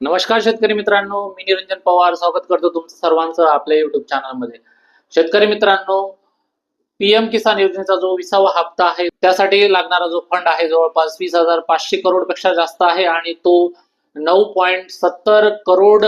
नमस्कार शेतकरी मित्रांनो मी निरंजन पवार. स्वागत करतो तुमचं सर्वांचं आपल्या युट्यूब चॅनलमध्ये शेतकरी मित्रांनो पीएम किसान योजनेचा जो विसावा हप्ता आहे त्यासाठी लागणारा जो फंड आहे जवळपास वीस हजार पाचशे करोडपेक्षा जास्त आहे आणि तो नऊ पॉईंट सत्तर करोड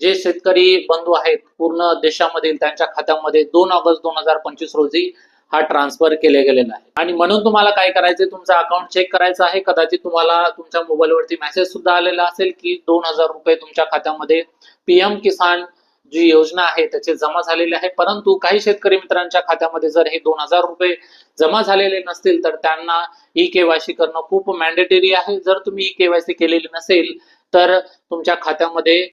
जे शेतकरी बंधू आहेत पूर्ण देशामधील त्यांच्या खात्यामध्ये दोन ऑगस्ट दोन हजार पंचवीस रोजी हा ट्रान्सफर केले गेलेला आहे आणि म्हणून तुम्हाला काय करायचं तुमचं अकाउंट चेक करायचं आहे. कदाचित तुम्हाला तुमच्या मोबाईलवरती मेसेज सुद्धा आलेला असेल की दोन हजार रुपये तुमच्या खात्यामध्ये पीएम किसान जी योजना आहे त्याचे जमा झालेले आहे. परंतु काही शेतकरी मित्रांच्या खात्यामध्ये जर हे दोन हजार रुपये जमा झालेले नसतील तर त्यांना ई केवायसी करणं खूप मॅन्डेटरी आहे. जर तुम्ही ई केवायसी केलेली नसेल तर तुमच्या खात्यामध्ये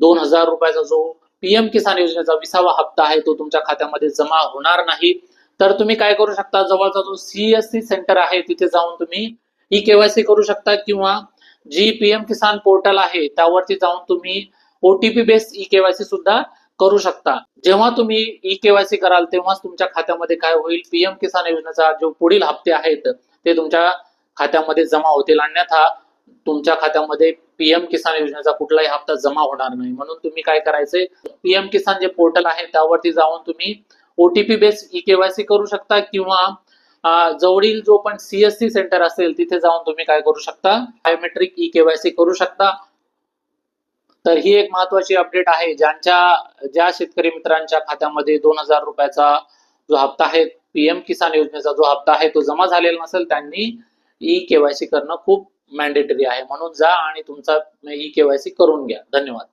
दोन हजार रुपयाचा जो पीएम किसान योजनेचा विसावा हप्ता आहे तो तुमच्या खात्यामध्ये जमा होणार नाही. तर तुम्ही काय करू शकता? जवळचा जो सीएससी सेंटर आहे तिथे जाऊन तुम्ही ई केवायसी करू शकता किंवा जी पीएम किसान पोर्टल आहे त्यावरती जाऊन तुम्ही ओटीपी बेस्ड ई केवायसी सुद्धा करू शकता. जेव्हा तुम्ही ई केवायसी कराल तेव्हाच तुमच्या खात्यामध्ये काय होईल? पीएम किसान योजनेचा जो पुढील हप्ते आहेत ते तुमच्या खात्यामध्ये जमा होतील. अन्यथा तुमच्या खात्यामध्ये पीएम किसान योजनेचा कुठलाही हप्ता जमा होणार नाही. म्हणून तुम्ही काय करायचंय पीएम किसान जे पोर्टल आहे त्यावरती जाऊन तुम्ही ओटीपी बेस ई केवायसी करू शकता किंवा जवळील जो पण सीएससी सेंटर असेल तिथे जाऊन तुम्ही काय करू शकता? बायोमेट्रिक ई केवायसी करू शकता. तर ही एक महत्वाची अपडेट आहे ज्यांच्या ज्या शेतकरी मित्रांच्या खात्यामध्ये दोन हजार रुपयाचा जो हप्ता आहे पीएम किसान योजनेचा जो हप्ता आहे तो जमा झालेला नसेल त्यांनी ई केवायसी करणं खूप मॅन्डेटरी आहे. म्हणून जा आणि तुमचा ई केवायसी करून घ्या. धन्यवाद.